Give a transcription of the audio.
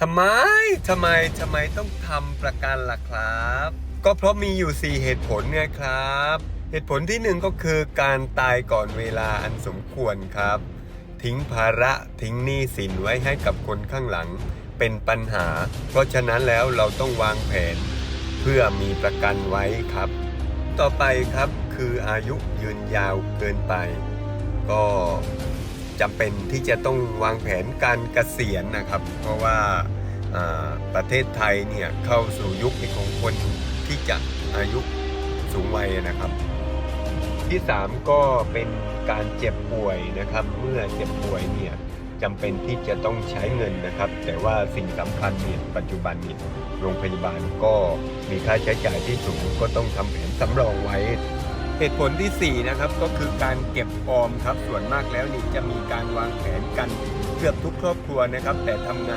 ทำไม ทำไม ทำไมต้องทำประกันล่ะครับ ก็เพราะมีอยู่ 4 เหตุผลไงครับ เหตุผลที่หนึ่งก็คือการตายก่อนเวลาอันสมควรครับ ทิ้งภาระทิ้งหนี้สินไว้ให้กับคนข้างหลัง เป็นปัญหา เพราะฉะนั้นแล้วเราต้องวางแผน เพื่อมีประกันไว้ครับ ต่อไปครับคืออายุยืนยาวเกินไป ก็ จำเป็นที่จะต้องวางแผนการเกษียณนะครับ เพราะว่าประเทศไทยเนี่ยเข้าสู่ยุคของคนที่จะอายุสูงวัยนะครับ ที่ 3 ก็เป็นการเจ็บป่วยนะครับ เมื่อเจ็บป่วยเนี่ยจำเป็นที่จะต้องใช้เงินนะครับ แต่ว่าสิ่งสำคัญเนี่ยปัจจุบันเนี่ยโรงพยาบาลก็มีค่าใช้จ่ายที่สูงก็ต้องทำแผนสำรองไว้ เหตุผลที่ 4 นะครับก็คือการเก็บออมครับส่วนมากแล้วนี่จะมีการวางแผนกันเกือบทุกครอบครัวนะครับ แต่ทำไง